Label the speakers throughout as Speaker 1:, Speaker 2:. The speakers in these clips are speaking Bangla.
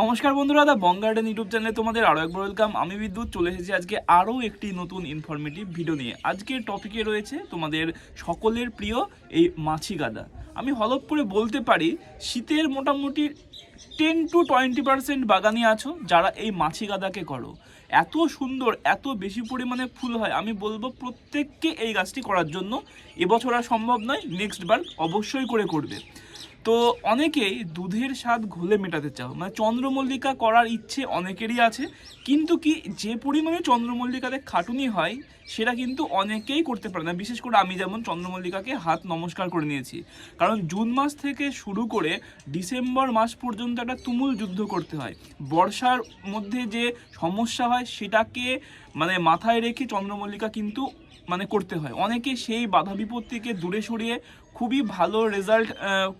Speaker 1: নমস্কার বন্ধুরা দা বং গার্ডেন ইউটিউব চ্যানেলে তোমাদের আরও একবার ওয়েলকাম আমি বিদ্যুৎ, চলে এসেছি আজকে আরও একটি নতুন ইনফরমেটিভ ভিডিও নিয়ে। আজকের টপিকে রয়েছে তোমাদের সকলের প্রিয় এই মাছি গাদা। আমি হলপ করে বলতে পারি, শীতের মোটামুটি টেন টু টোয়েন্টি পার্সেন্ট বাগানি আছো যারা এই মাছি গাদাকে করো। এত সুন্দর, এত বেশি পরিমাণে ফুল হয়, আমি বলব প্রত্যেককে এই গাছটি করার জন্য। এবছর আর সম্ভব নয় নেক্সট বার অবশ্যই করে করবে। তো অনেকেই দুধের স্বাদ ঘোলে মেটাতে চাও। মানে চন্দ্রমল্লিকা করার ইচ্ছে অনেকেরই আছে, কিন্তু কি যে পরিমাণে চন্দ্রমল্লিকাতে খাটুনি হয়, সেটা কিন্তু অনেকেই করতে পারে না। বিশেষ করে আমি যেমন চন্দ্রমল্লিকাকে হাত নমস্কার করে নিয়েছি। কারণ জুন মাস থেকে শুরু করে ডিসেম্বর মাস পর্যন্ত একটা তুমুল যুদ্ধ করতে হয়। বর্ষার মধ্যে যে সমস্যা হয়, সেটাকে মানে মাথায় রেখে চন্দ্রমল্লিকা কিন্তু মানে করতে হয়। অনেকে সেই বাধা বিপত্তিকে দূরে সরিয়ে খুবই ভালো রেজাল্ট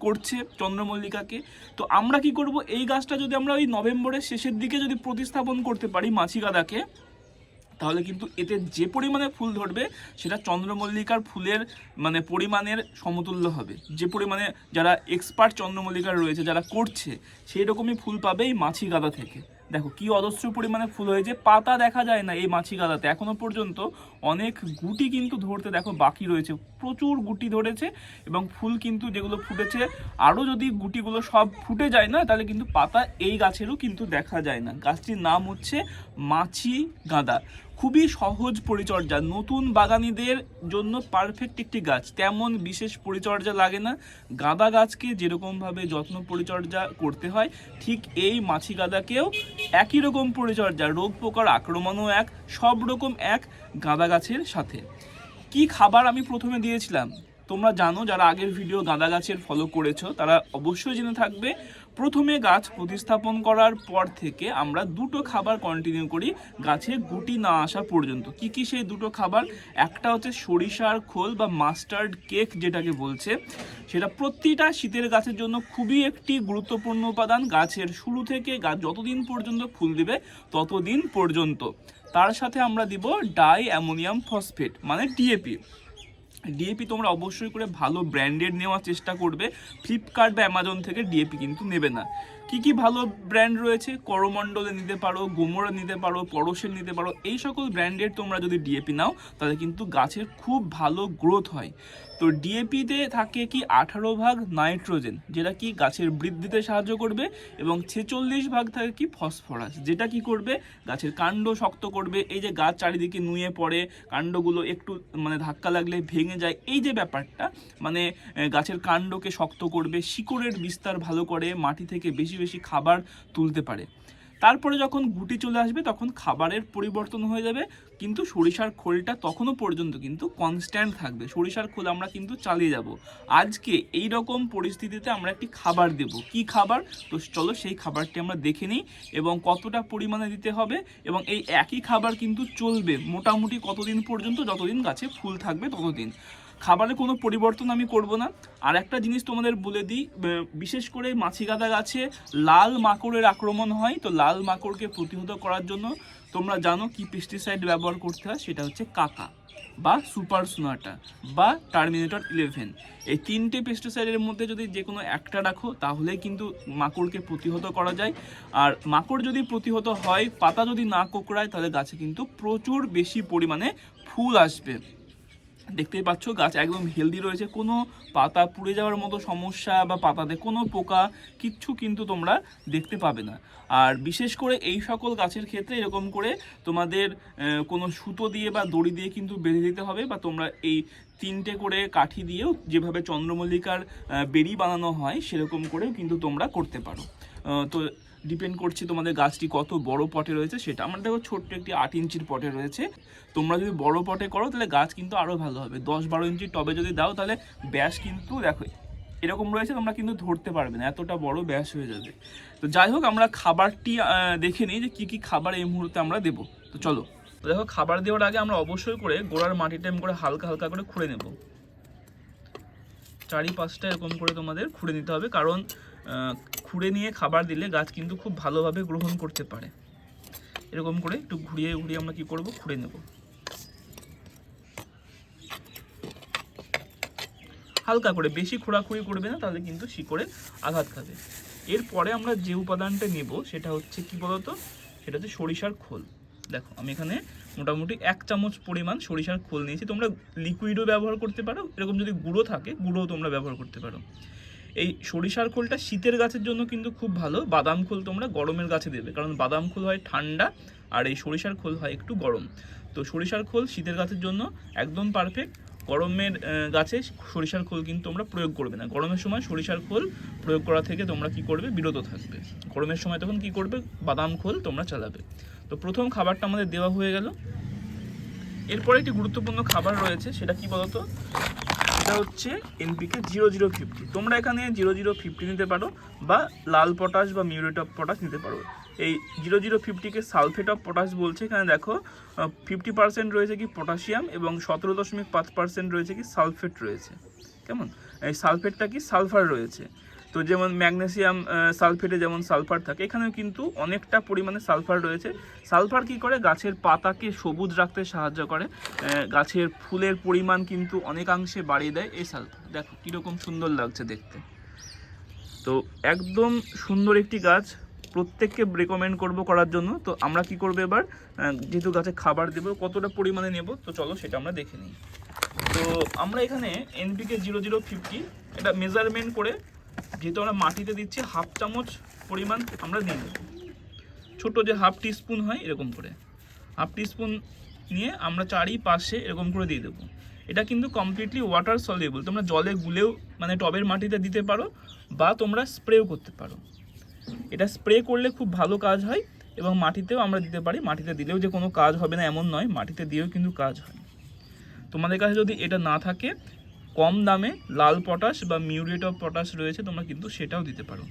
Speaker 1: করছে চন্দ্রমল্লিকাকে। তো আমরা কি করব? এই গাছটা যদি আমরা ওই নভেম্বরের শেষের দিকে যদি প্রতিস্থাপন করতে পারি মাছি গাদাকে তাহলে কিন্তু এতে যে পরিমাণে ফুল ধরবে, সেটা চন্দ্রমল্লিকার ফুলের মানে পরিমাণের সমতুল্য হবে। যে পরিমাণে যারা এক্সপার্ট চন্দ্রমল্লিকার রয়েছে, যারা করছে সেই রকমই ফুল পাবে এই মাছি গাদা থেকে। দেখো, কি অজস্র পরিমাণে ফুল হয়েছে, পাতা দেখা যায় না এই মাছি গাদাতে। এখনও পর্যন্ত অনেক গুটি কিন্তু ধরতে দেখো বাকি রয়েছে, প্রচুর গুটি ধরেছে এবং ফুল কিন্তু যেগুলো ফুটেছে আরও যদি গুটিগুলো সব ফুটে যায় না, তাহলে কিন্তু পাতা এই গাছেরও কিন্তু দেখা যায় না। গাছটির নাম হচ্ছে মাছি গাঁদা। খুবই সহজ পরিচর্যা। নতুন বাগানিদের জন্য পারফেক্ট একটি গাছ। তেমন বিশেষ পরিচর্যা লাগে না। গাঁদা গাছকে যেরকমভাবে যত্ন পরিচর্যা করতে হয়, ঠিক এই মাছি গাঁদাকেও একই রকম পরিচর্যা। রোগ পোকার আক্রমণও এক, সব রকম এক গাঁদা গাছের সাথে। কি খাবার আমি প্রথমে দিয়েছিলাম? তোমরা জানো, যারা আগের ভিডিও গাঁদা গাছের ফলো করেছ, তারা অবশ্যই জেনে থাকবে। প্রথমে গাছ প্রতিস্থাপন করার পর থেকে আমরা দুটো খাবার কন্টিনিউ করি গাছে গুটি না আসা পর্যন্ত। কি কি সেই দুটো খাবার? একটা হচ্ছে সরিষার খোল বা মাস্টার্ড কেক যেটাকে বলছে। সেটা প্রতিটা শীতের গাছের জন্য খুবই একটি গুরুত্বপূর্ণ উপাদান। গাছের শুরু থেকে গাছ যতদিন পর্যন্ত ফুল দিবে ততদিন পর্যন্ত। তার সাথে আমরা দিব ডাই অ্যামোনিয়াম ফসফেট মানে ডিএপি ডিএপি তোমরা অবশ্যই করে ভালো ব্র্যান্ডেড নেওয়ার চেষ্টা করবে। ফ্লিপকার্ট বা অ্যামাজন থেকে ডিএপি কিন্তু নেবে না। কি কি ভালো ব্র্যান্ড রয়েছে? করমণ্ডলে নিতে পারো গোমরা নিতে পারো পরশের নিতে পারো, এই সকল ব্র্যান্ডের তোমরা যদি ডিএপি নাও, তাহলে কিন্তু গাছের খুব ভালো গ্রোথ হয়। তো ডিএপিতে থাকে কি আঠারো ভাগ নাইট্রোজেন, যেটা কি গাছের বৃদ্ধিতে সাহায্য করবে এবং ছেচল্লিশ ভাগ থাকে কি ফসফরাস, যেটা কি করবে গাছের কাণ্ড শক্ত করবে। এই যে গাছ চারিদিকে নুয়ে পড়ে, কাণ্ডগুলো একটু মানে ধাক্কা লাগলে ভেঙে যায়, এই যে ব্যাপারটা মানে গাছের কাণ্ডকে শক্ত করবে, শিকড়ের বিস্তার ভালো করে মাটি থেকে বেশি বেশি খাবার তুলতে পারে। তারপরে যখন গুটি চলে আসবে, তখন খাবারের পরিবর্তন হয়ে যাবে, কিন্তু সরিষার খোলটা তখনও পর্যন্ত কিন্তু কনস্ট্যান্ট থাকবে। সরিষার খোল আমরা কিন্তু চালিয়ে যাব। আজকে এই রকম পরিস্থিতিতে আমরা একটি খাবার দেব। কি খাবার? তো চলো সেই খাবারটি আমরা দেখে নিই এবং কতটা পরিমাণে দিতে হবে এবং এই একই খাবার কিন্তু চলবে মোটামুটি কতদিন পর্যন্ত? যতদিন গাছে ফুল থাকবে ততদিন। খাবারে কোনো পরিবর্তন আমি করব না। আর একটা জিনিস তোমাদের বলে দিই বিশেষ করে মাছি গাদা গাছে লাল মাকড়ের আক্রমণ হয়, তো লাল মাকড়কে প্রতিহত করার জন্য তোমরা জানো কি পেস্টিসাইড ব্যবহার করতে হয়, সেটা হচ্ছে কাকা বা সুপার সোনাটা বা টার্মিনেটর ইলেভেন এই তিনটে পেস্টিসাইডের মধ্যে যদি যে কোনো একটা রাখো, তাহলে কিন্তু মাকড়কে প্রতিহত করা যায়। আর মাকড় যদি প্রতিহত হয়, পাতা যদি না কোকড়ায়, তাহলে গাছে কিন্তু প্রচুর বেশি পরিমাণে ফুল আসবে। দেখতেই পাচ্ছ, গাছ একদম হেলদি রয়েছে। কোনো পাতা পুড়ে যাওয়ার মতো সমস্যা বা পাতাতে কোনো পোকা কিচ্ছু কিন্তু তোমরা দেখতে পাবে না। আর বিশেষ করে এই সকল গাছের ক্ষেত্রে এরকম করে তোমাদের কোনো সুতো দিয়ে বা দড়ি দিয়ে কিন্তু বেঁধে দিতে হবে বা তোমরা এই তিনটে করে কাঠি দিয়েও যেভাবে চন্দ্রমল্লিকার বেরি বানানো হয় সেরকম করেও কিন্তু তোমরা করতে পারো। তো ডিপেন্ড করছে তোমাদের গাছটি কত বড় পটে রয়েছে সেটা। আমার দেখো ছোট্ট একটি আট ইঞ্চির পটে রয়েছে। তোমরা যদি বড় পটে করো, তাহলে গাছ কিন্তু আরও ভালো হবে। দশ বারো ইঞ্চির টবে যদি দাও, তাহলে ব্যাস কিন্তু দেখো, এরকম রয়েছে, তোমরা কিন্তু ধরতে পারবে না। এতটা বড় ব্যাস হয়ে যাবে। তো যাই হোক, আমরা খাবারটি দেখে নিই যে কী কী খাবার এই মুহূর্তে আমরা দেবো। তো চলো। দেখো, খাবার দেওয়ার আগে আমরা অবশ্যই করে গোড়ার মাটিটা করে হালকা হালকা করে খুঁড়ে নেব। চারি পাঁচটা এরকম করে তোমাদের খুঁড়ে নিতে হবে, কারণ খুঁড়ে নিয়ে খাবার দিলে গাছ কিন্তু খুব ভালোভাবে গ্রহণ করতে পারে। এরকম করে একটু ঘুরিয়ে ঘুরিয়ে আমরা কি করব? খুঁড়ে নেব। হালকা করে, বেশি খোঁড়াখুড়ি করবে না, তাহলে কিন্তু শিকড়ে আঘাত খাবে। এরপরে আমরা যে উপাদানটা নেব, সেটা হচ্ছে কি বলতো? সেটা হচ্ছে সরিষার খোল। দেখো, আমি এখানে মোটামুটি এক চামচ পরিমাণ সরিষার খোল নিয়েছি। তোমরা লিকুইডও ব্যবহার করতে পারো, এরকম যদি গুঁড়ো থাকে, গুঁড়োও তোমরা ব্যবহার করতে পারো। এই সরিষার খোলটা শীতের গাছের জন্য কিন্তু খুব ভালো, বাদাম খোল তোমরা গরমের গাছে দেবে, কারণ বাদাম খোল হয় ঠান্ডা আর এই সরিষার খোল হয় একটু গরম। তো সরিষার খোল শীতের গাছের জন্য একদম পারফেক্ট গরমের গাছে সরিষার খোল কিন্তু তোমরা প্রয়োগ করবে না। গরমের সময় সরিষার খোল প্রয়োগ করা থেকে তোমরা কি করবে? বিরত থাকবে। গরমের সময় তখন কি করবে? বাদাম খোল তোমরা চালাবে। তো প্রথম খাবারটা আমাদের দেওয়া হয়ে গেল। এরপরে একটি গুরুত্বপূর্ণ খাবার রয়েছে, সেটা কি বলতো? এটা হচ্ছে এনপিকে জিরো জিরো ফিফটি। তোমরা এখানে জিরো জিরো ফিফটি নিতে পারো বা লাল পটাশ বা মিউরেট অফ পটাশ নিতে পারো। এই জিরো জিরো ফিফটিকে সালফেট অফ পটাশ বলছে। এখানে দেখো ফিফটি পার্সেন্ট রয়েছে কি পটাশিয়াম এবং সতেরো দশমিক পাঁচ পার্সেন্ট রয়েছে কি সালফেট রয়েছে। কেমন? এই সালফেটটা কি সালফার রয়েছে। তো যেমন ম্যাগনেসিয়াম সালফেটে যেমন সালফার থাকে, এখানেও কিন্তু অনেকটা পরিমাণে সালফার রয়েছে। সালফার কি করে? গাছের পাতাকে সবুজ রাখতে সাহায্য করে। গাছের ফুলের পরিমাণ কিন্তু অনেকাংশে বাড়িয়ে দেয় এই সালফার। দেখো, কীরকম সুন্দর লাগছে দেখতে। তো একদম সুন্দর একটি গাছ, প্রত্যেককে রেকমেন্ড করব করার জন্য। তো আমরা কি করব এবার? যেহেতু গাছে খাবার দেবো, কতটা পরিমাণে নেব? তো চলো সেটা আমরা দেখে নিই। তো আমরা এখানে এনপিকে জিরো জিরো ফিফটি এটা মেজারমেন্ট করে যেহেতু আমরা মাটিতে দিচ্ছি হাফ চামচ পরিমাণ আমরা দিয়ে দেবো ছোটো যে হাফ টিস্পুন হয় এরকম করে। হাফ টিস্পুন নিয়ে আমরা চারিপাশে এরকম করে দিয়ে দেবো। এটা কিন্তু কমপ্লিটলি ওয়াটার সলিউবল তোমরা জলে গুলেও মানে টবের মাটিতে দিতে পারো বা তোমরা স্প্রেও করতে পারো। এটা স্প্রে করলে খুব ভালো কাজ হয় এবং মাটিতেও আমরা দিতে পারি। মাটিতে দিলেও যে কোনো কাজ হবে না এমন নয়, মাটিতে দিয়েও কিন্তু কাজ হয়। তোমাদের কাছে যদি এটা না থাকে কম দামে লাল পটাশ বা মিউরেট অফ পটাশ রয়েছে, তোমরা কিন্তু সেটাও দিতে পারো।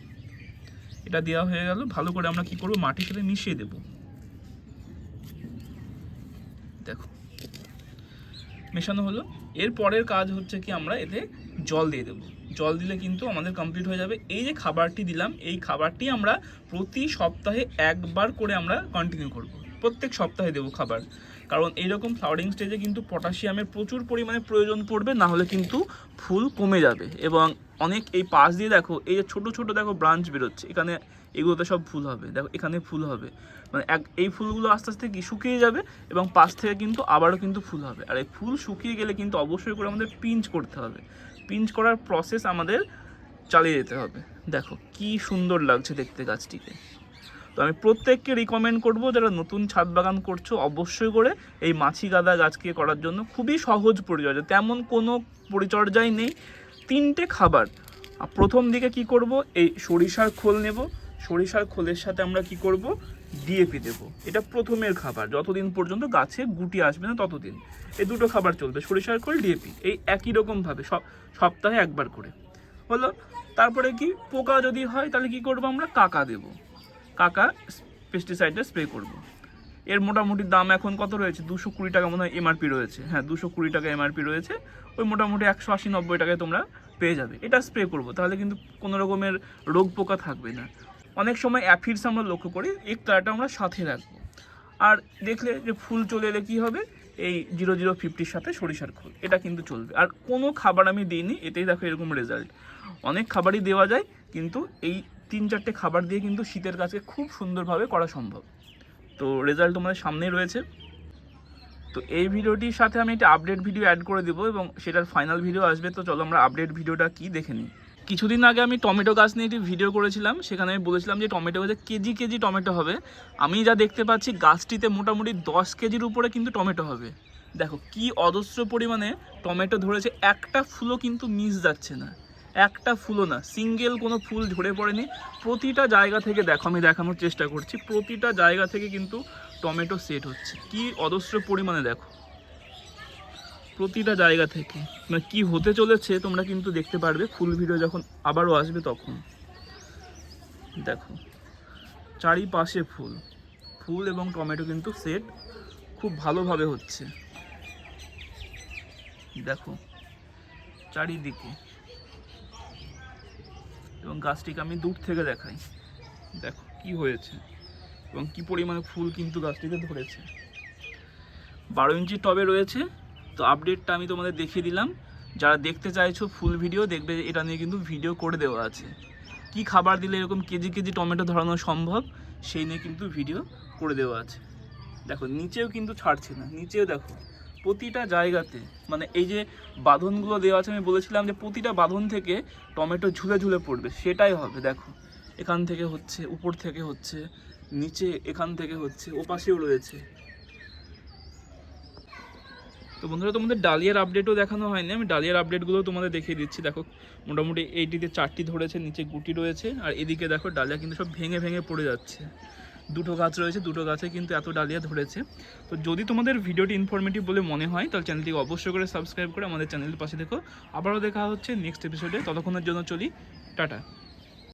Speaker 1: এটা দেওয়া হয়ে গেল, ভালো করে আমরা কি করব? মাটির সাথে মিশিয়ে দেব। দেখো, মেশানো হলো। এর পরের কাজ হচ্ছে কি, আমরা এতে জল দিয়ে দেবো। জল দিলে কিন্তু আমাদের কমপ্লিট হয়ে যাবে। এই যে খাবারটি দিলাম, এই খাবারটি আমরা প্রতি সপ্তাহে একবার করে আমরা কন্টিনিউ করব। প্রত্যেক সপ্তাহে দেবো খাবার। কারণ এইরকম ফ্লাওয়ারিং স্টেজে কিন্তু পটাশিয়ামের প্রচুর পরিমাণে প্রয়োজন পড়বে না হলে কিন্তু ফুল কমে যাবে। এবং অনেক এই পাশ দিয়ে দেখো, এই যে ছোটো ছোটো দেখো ব্রাঞ্চ বেরোচ্ছে, এখানে এগুলোতে সব ফুল হবে। দেখো, এখানে ফুল হবে। মানে এক, এই ফুলগুলো আস্তে আস্তে কি শুকিয়ে যাবে এবং পাশ থেকে কিন্তু আবারও কিন্তু ফুল হবে। আর এই ফুল শুকিয়ে গেলে কিন্তু অবশ্যই করে আমাদের পিঞ্চ করতে হবে। পিঞ্চ করার প্রসেস আমাদের চালিয়ে যেতে হবে। দেখো, কি সুন্দর লাগছে দেখতে গাছটিকে। তো আমি প্রত্যেককে রিকমেন্ড করব, যারা নতুন ছাদ বাগান করছ, অবশ্যই করে এই মাছি গাদা গাছকে করার জন্য খুবই সহজ পরিচর্যা। তেমন কোনো পরিচর্যাই নেই। তিনটে খাবার। প্রথম দিকে কি করব? এই সরিষার খোল নেব। সরিষার খোলের সাথে আমরা কি করব? ডিএপি দেব। এটা প্রথমের খাবার। যতদিন পর্যন্ত গাছে গুটি আসবে না, ততদিন। এই দুটো খাবার চলবে, সরিষার খোল ডিএপি এই একই রকমভাবে সপ্তাহে একবার করে। হলো? তারপরে কি? পোকা যদি হয়, তাহলে কি করব আমরা? কাকা দেব। কাকা পেস্টিসাইডটা স্প্রে করব। এর মোটামুটি দাম এখন কত রয়েছে? দুশো কুড়ি টাকা মনে হয় এমআরপি রয়েছে। হ্যাঁ দুশো কুড়ি টাকা এমআরপি রয়েছে। ওই মোটামুটি একশো আশি নব্বই টাকায় তোমরা পেয়ে যাবে। এটা স্প্রে করব, তাহলে কিন্তু কোনো রকমের রোগ পোকা থাকবে না। অনেক সময় অ্যাফিডস আমরা লক্ষ্য করি, এই তারাটা আমরা সাথে রাখব। আর দেখলে যে ফুল চলে এলে কী হবে? এই জিরো জিরো ফিফটির সাথে সরিষার খোল। এটা কিন্তু চলবে। আর কোনো খাবার আমি দিইনি, এতেই দেখো এরকম রেজাল্ট অনেক খাবারই দেওয়া যায়, কিন্তু এই তিন চারটে খাবার দিয়ে কিন্তু শীতের কাজকে খুব সুন্দরভাবে করা সম্ভব। তো রেজাল্ট তোমাদের সামনেই রয়েছে। তো এই ভিডিওটির সাথে আমি একটা আপডেট ভিডিও অ্যাড করে দেবো এবং সেটার ফাইনাল ভিডিও আসবে। তো চলো আমরা আপডেট ভিডিওটা কি দেখে নিই। কিছুদিন আগে আমি টমেটো গাছ নিয়ে একটি ভিডিও করেছিলাম। সেখানে আমি বলেছিলাম যে টমেটো গাছে কেজি কেজি টমেটো হবে। আমি যা দেখতে পাচ্ছি, গাছটিতে মোটামুটি দশ কেজির উপরে কিন্তু টমেটো হবে। দেখো কি অজস্র পরিমাণে টমেটো ধরেছে। একটা ফুলও কিন্তু মিস যাচ্ছে না। একটা ফুলও না সিঙ্গেল কোনো ফুল ঝরে পড়েনি। প্রতিটা জায়গা থেকে দেখো, আমি দেখানোর চেষ্টা করছি, প্রতিটা জায়গা থেকে কিন্তু টমেটো সেট হচ্ছে। কি অজস্র পরিমাণে দেখো। প্রতিটা জায়গা থেকে। মানে কী হতে চলেছে তোমরা কিন্তু দেখতে পারবে, ফুল ভিডিও যখন আবারও আসবে তখন। দেখো, চারিপাশে ফুল। ফুল এবং টমেটো কিন্তু সেট খুব ভালোভাবে হচ্ছে। দেখো, চারিদিকে। এবং গাছটিকে আমি দূর থেকে দেখাই। দেখো কি হয়েছে এবং কি পরিমাণে ফুল কিন্তু গাছটিতে ধরেছে। বারো ইঞ্চি টবে রয়েছে, তো আপডেটটা আমি তোমাদের দেখিয়ে দিলাম। যারা দেখতে চাইছো ফুল ভিডিও দেখবে এটা নিয়ে কিন্তু ভিডিও করে দেওয়া আছে। কি খাবার দিলে এরকম কেজি কেজি টমেটো ধরানো সম্ভব, সেই নিয়ে কিন্তু ভিডিও করে দেওয়া আছে। দেখো, নিচেও কিন্তু ছাড়ছে না, নিচেও দেখো। প্রতিটা জায়গাতে মানে এই যে বাঁধনগুলো দেওয়া আছে, আমি বলেছিলাম যে প্রতিটা বাঁধন থেকে টমেটো ঝুলে ঝুলে পড়বে, সেটাই হবে, দেখো। এখান থেকে হচ্ছে, উপর থেকে হচ্ছে, নিচে এখান থেকে হচ্ছে, ওপাশেও রয়েছে। তো বন্ধুরা, তোমাদের ডালিয়ার আপডেটও দেখানো হয়নি, আমি ডালিয়ার আপডেটগুলো তোমাদের দেখিয়ে দিচ্ছি। দেখো, মোটামুটি এইটিতে চারটি ধরেছে, নিচে গুটি রয়েছে, আর এদিকে দেখো, ডালিয়া কিন্তু সব ভেঙে ভেঙে পড়ে যাচ্ছে। দুটো গাছ রয়েছে, দুটো গাছে কিন্তু এত ডালিয়া ধরেছে। তো যদি তোমাদের ভিডিওটি ইনফরমেটিভ বলে মনে হয়, তাহলে চ্যানেলটিকে অবশ্যই করে সাবস্ক্রাইব করে আমাদের চ্যানেলের পাশে দেখো আবারও দেখা হচ্ছে নেক্সট এপিসোডে ততক্ষণের জন্য চলি, টাটা।